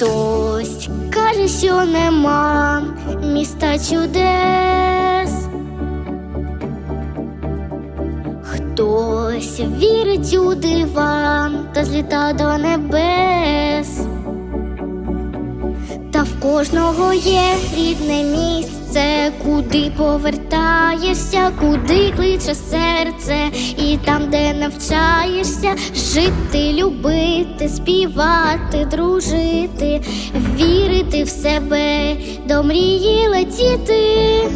Хтось каже, що нема міста чудес. Хтось вірить у дива та зліта до небес. Та в кожного є рідне куди повертаєшся, куди кличе серце, і там, де навчаєшся, жити, любити, співати, дружити, вірити в себе, до мрії летіти.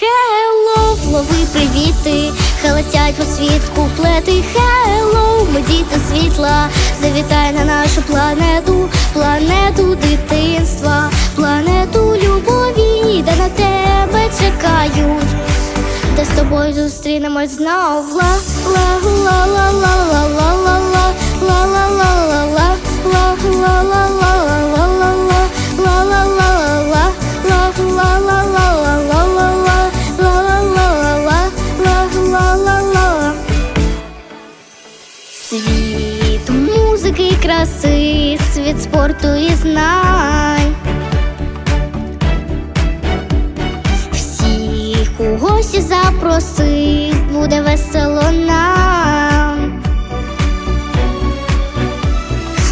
Хеллоу, лови привіти, хай летять по світ куплети. Хеллоу, ми діти світла, завітай на нашу планету, планету дитинства, чекають, де з тобою зустрінемось знов. Ла ла ла ла ла ла ла ла ла ла ла ла ла ла ла ла Світ музики і краси, світ спорту і знань. Гості запроси, буде весело нам.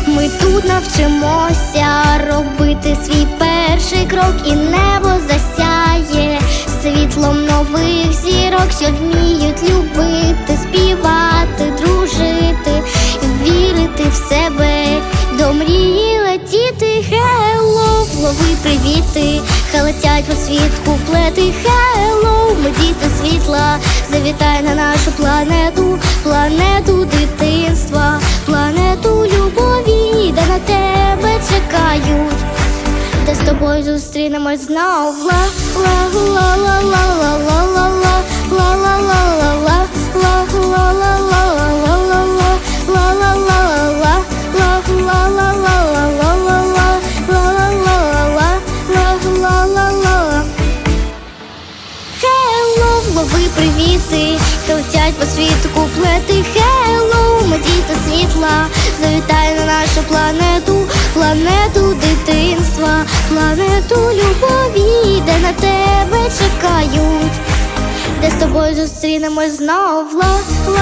Ми тут навчимося робити свій перший крок, і небо засяє. Світлом нових зірок, що вміють любити, співати, дружити, вірити в себе, до мрії летіти, хеллоу, лови привіти, хай летять по світ куплети, діти світла, завітай на нашу планету, планету дитинства, планету любові, де на тебе чекають, де з тобою зустрінемось знов. Ла ла ла ла Лови привіти, летять по світу куплети. Хеллоу, діти світла, завітай на нашу планету, планету дитинства, планету любові, де на тебе чекають, де з тобою зустрінемось знов. Ла, ла, ла,